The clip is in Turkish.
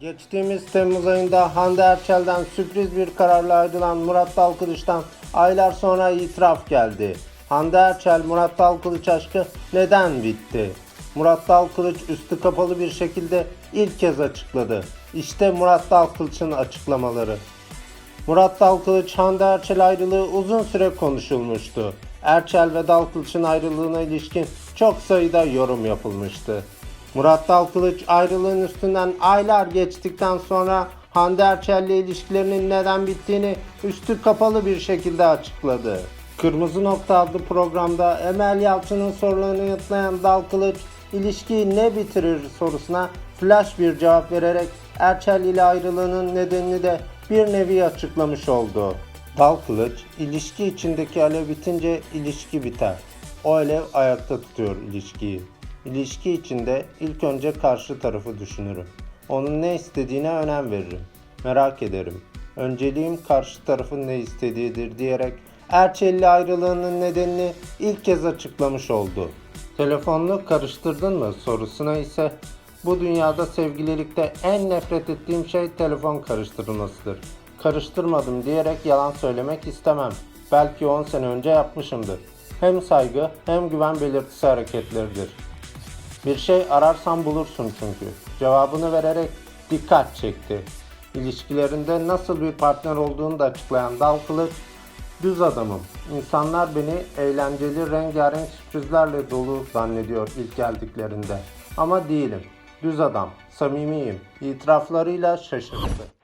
Geçtiğimiz Temmuz ayında Hande Erçel'den sürpriz bir kararla ayrılan Murat Dalkılıç'tan aylar sonra itiraf geldi. Hande Erçel, Murat Dalkılıç aşkı neden bitti? Murat Dalkılıç üstü kapalı bir şekilde ilk kez açıkladı. İşte Murat Dalkılıç'ın açıklamaları. Murat Dalkılıç, Hande Erçel ayrılığı uzun süre konuşulmuştu. Erçel ve Dalkılıç'ın ayrılığına ilişkin çok sayıda yorum yapılmıştı. Murat Dalkılıç ayrılığın üstünden aylar geçtikten sonra Hande Erçel ile ilişkilerinin neden bittiğini üstü kapalı bir şekilde açıkladı. Kırmızı Nokta adlı programda Emel Yalçın'ın sorularını yanıtlayan Dalkılıç, ilişkiyi ne bitirir sorusuna flash bir cevap vererek Erçel ile ayrılığının nedenini de bir nevi açıklamış oldu. Dalkılıç, ilişki içindeki alev bitince ilişki biter. O alev ayakta tutuyor ilişkiyi. İlişki içinde ilk önce karşı tarafı düşünürüm. Onun ne istediğine önem veririm. Merak ederim. Önceliğim karşı tarafın ne istediğidir diyerek Erçel'le ayrılığının nedenini ilk kez açıklamış oldu. Telefonunu karıştırdın mı sorusuna ise bu dünyada sevgililikte en nefret ettiğim şey telefon karıştırılmasıdır. Karıştırmadım diyerek yalan söylemek istemem. Belki 10 sene önce yapmışımdır. Hem saygı hem güven belirtisi hareketleridir. Bir şey ararsan bulursun çünkü. Cevabını vererek dikkat çekti. İlişkilerinde nasıl bir partner olduğunu da açıklayan Dalkılıç, düz adamım. İnsanlar beni eğlenceli, rengarenk sürprizlerle dolu zannediyor ilk geldiklerinde. Ama değilim. Düz adam, samimiyim. İtiraflarıyla şaşırttı.